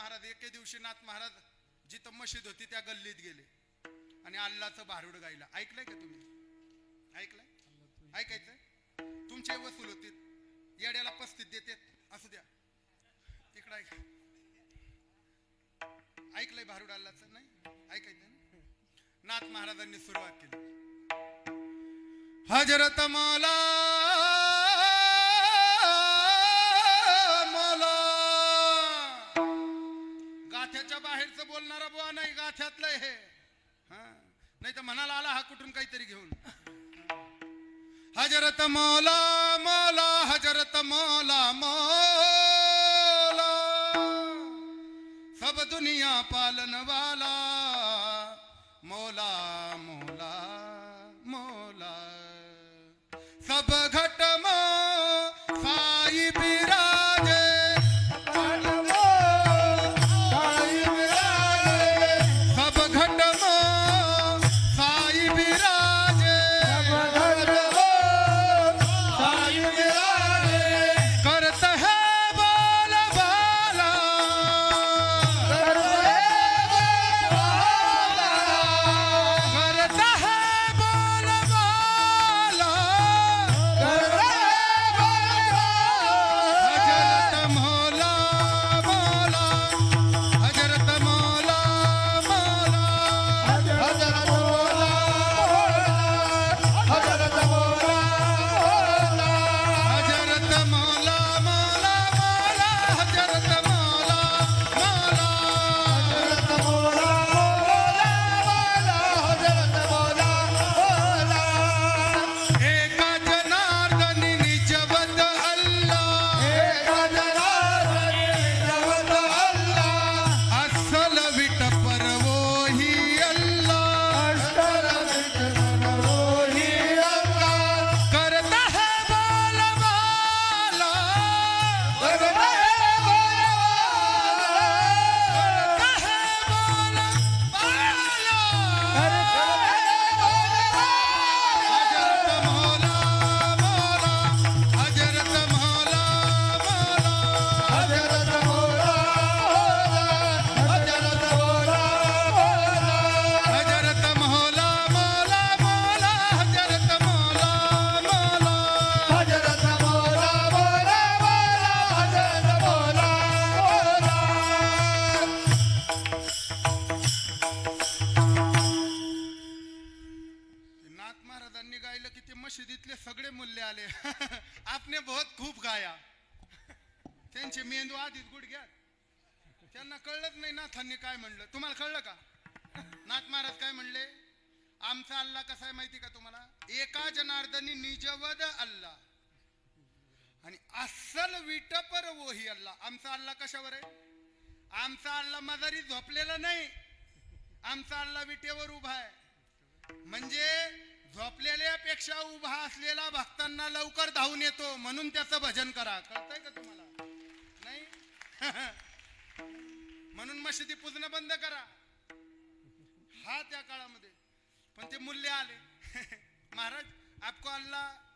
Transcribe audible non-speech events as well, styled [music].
महाराज एके दिवशी नाथ महाराज जिथं मशीद होती त्या गल्लीत गेले. आणि अल्लाचं भारुड गायला. ऐकलंय का तुम्ही? ऐकलंय? ऐकायचंय? तुमचे वसूल होतील. येड्याला पस्तीत देते असू द्या. इकडं ऐक. ऐकलंय भारुड अल्लाचं? नाही? ऐकायचं नाथ महाराजांनी सुरुवात केली. हजरत मला मौला गाथ्याच्या बोलणारा बुवा नाही गाथ्यातलं हे. हा? नाही तर म्हणाला आला हा कुठून काहीतरी घेऊन. हजरत मौला मौला हजरत मौला मौला. सब दुनिया पालन वाला महाराजांनी गायलं की ते मशिदीतले सगळे मूल्य आले. [laughs] आपने बहुत खूप गाया. त्यांचे मेंदू आधीच गुडघ्यात. त्यांना कळलंच नाही नाथांनी काय म्हणलं. तुम्हाला कळलं का? नाथ महाराज काय म्हणले? आमचा अल्ला कसा आहे माहिती का तुम्हाला? एका जनार्दनी निजवद अल्ला. आणि अस्सल विटपर वोही अल्ला. आमचा अल्ला कशावर आहे? आमचा अल्ला मजारी झोपलेला नाही. आमचा अल्ला विटेवर उभा आहे. म्हणजे झोपलेल्यापेक्षा उभा असलेला भक्तांना लवकर धावून येतो म्हणून त्याचं भजन करा. कळतंय का तुम्हाला? नाही? [laughs] म्हणून मशिदी पूजणं बंद करा. हा त्या काळामध्ये. पण ते मूल्य आले. [laughs] महाराज आपको अल्लाह